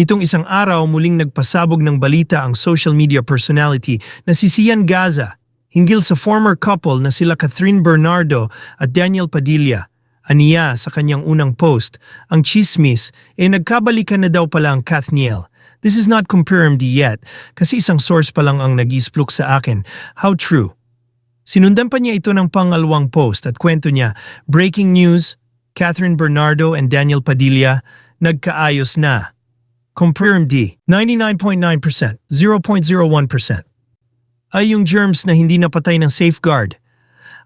Nitong isang araw muling nagpasabog ng balita ang social media personality na si Sian Gaza hinggil sa former couple na sila Catherine Bernardo at Daniel Padilla. Aniya sa kanyang unang post, ang chismis ay nagkabalikan na daw pala ang Kathniel. This is not confirmed yet kasi isang source pa lang ang nag-isplok sa akin. How true? Sinundan pa niya ito ng pangalawang post at kwento niya, Breaking news, Catherine Bernardo and Daniel Padilla nagkaayos na. Confirmed D, 99.9%, 0.01%. Ay yung germs na hindi napatay ng safeguard.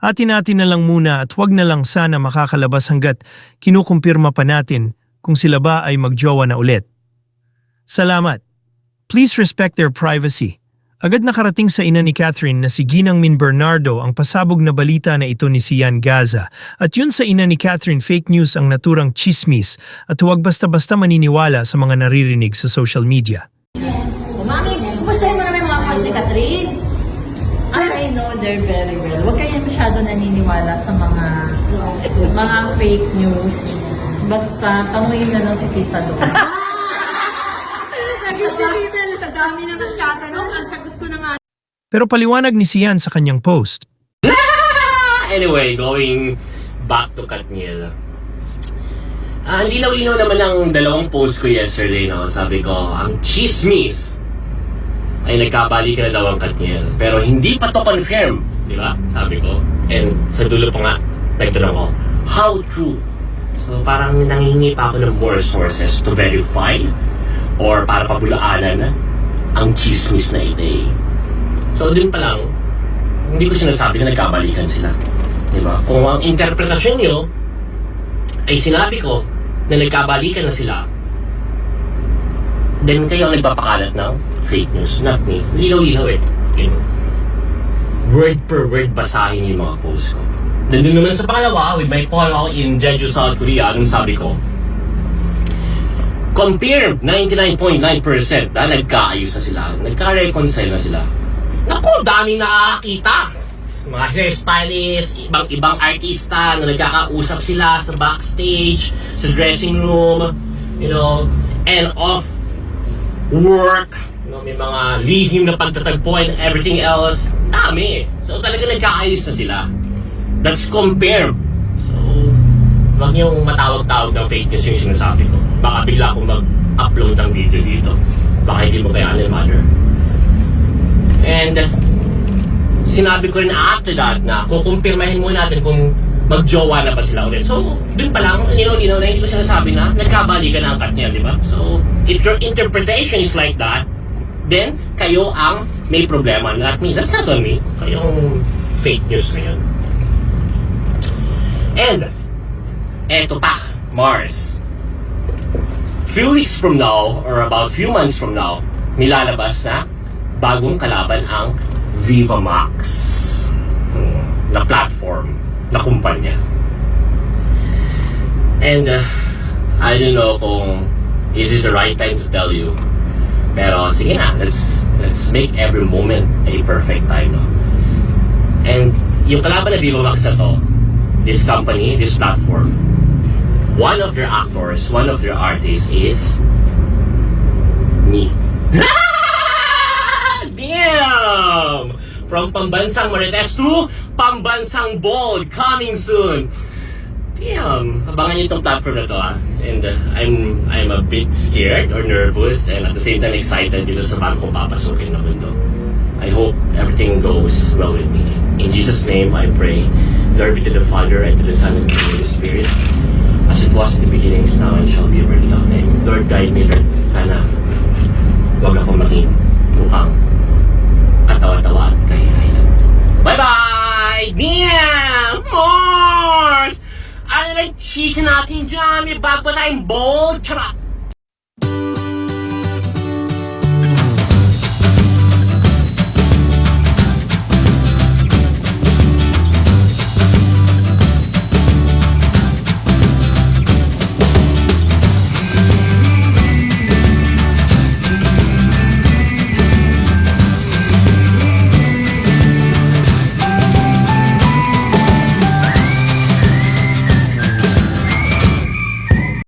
Atin natin na lang muna at wag na lang sana makakalabas hanggat kinukumpirma pa natin kung sila ba ay magjowa na ulit. Salamat. Please respect their privacy. Agad nakarating sa ina ni Catherine na si Ginang Min Bernardo ang pasabog na balita na ito ni Sian Gaza. At yun sa ina ni Catherine fake news ang naturang chismis at huwag basta-basta maniniwala sa mga naririnig sa social media. Mami, kumustahin mo naman mga boys ni Catherine? I know they're very well. Huwag kayo masyado naniniwala sa mga mga fake news. Basta tanungin na lang si Tita doon. Nagsisilita na sa dami na nagtatanong, ang sagot ko na nga Pero paliwanag ni Sian sa kanyang post. Anyway, going back to Katniel. Ah, linaw-linaw naman ang dalawang post ko yesterday, no? Sabi ko, ang chismis ay nagkabalikan na daw ang Katniel. Pero hindi pa to confirm, di ba? Sabi ko. And sa dulo pa nga, nagtanong ko, how true? So parang nangihingi pa ako ng more sources to verify or para pabulaanan ang chismis na ito eh. So dun pa lang, hindi ko sinasabi na nagkabalikan sila. Di ba? Kung ang interpretasyon nyo ay sinabi ko na nagkabalikan na sila, then kayo ang nagpapakalat ng fake news, not me. Lilaw-lilaw eh. You know? Word per word basahin yung mga posts ko. Nandun naman sa pangalawa, with my follow in Jeju, South Korea, anong sabi ko? Confirmed, 99.9% na nagkaayos na sila. Nagka-reconcile na sila. Naku, daming nakakakita. Mga hairstylist, ibang-ibang artista na nagkakausap sila sa backstage, sa dressing room, you know, and off work, you know, may mga lihim na pagtatagpuan and everything else. Dami. So talaga nagkaayos na sila. That's confirmed. Wag niyong matawag-tawag ng fake news yung sinasabi ko. Baka bigla akong mag-upload ng video dito. Baka hindi mo kaya mother. And, sinabi ko rin after that na kukumpirmahin muna natin kung magjowa na ba sila ulit. So, dun pa lang, linaw-linaw na hindi ko sinasabi na nagkabalikan na ang cut niya, di ba? So, if your interpretation is like that, then kayo ang may problema, not me. That's not on me. Kayong fake news na yun. And, eto pa, Mars. Few weeks from now, or about few months from now, nilalabas na bagong kalaban ang Viva Max Hmm, na platform, na kumpanya. And uh, I don't know kung is this the right time to tell you. Pero sige na, let's let's make every moment a perfect time, no? And yung kalaban na Viva Max na to, this company, this platform, one of their actors, one of their artists is me. Damn! From Pambansang Marites to Pambansang Bold coming soon. Damn! Abangan niyo itong platform na to ah. And uh, I'm I'm a bit scared or nervous and at the same time excited dito sa bago papasukin na mundo. I hope everything goes well with me. In Jesus' name I pray. Glory be to the Father and to the Son and to the Holy Spirit. As it was in the beginning, is now, and shall be ever without end. Lord, guide me, Lord. Sana huwag akong maging mukhang katawa-tawa at kahihayan. Bye-bye! Damn! Mars! Ano na yung chika natin dyan? May bago ba tayong bold? Charot!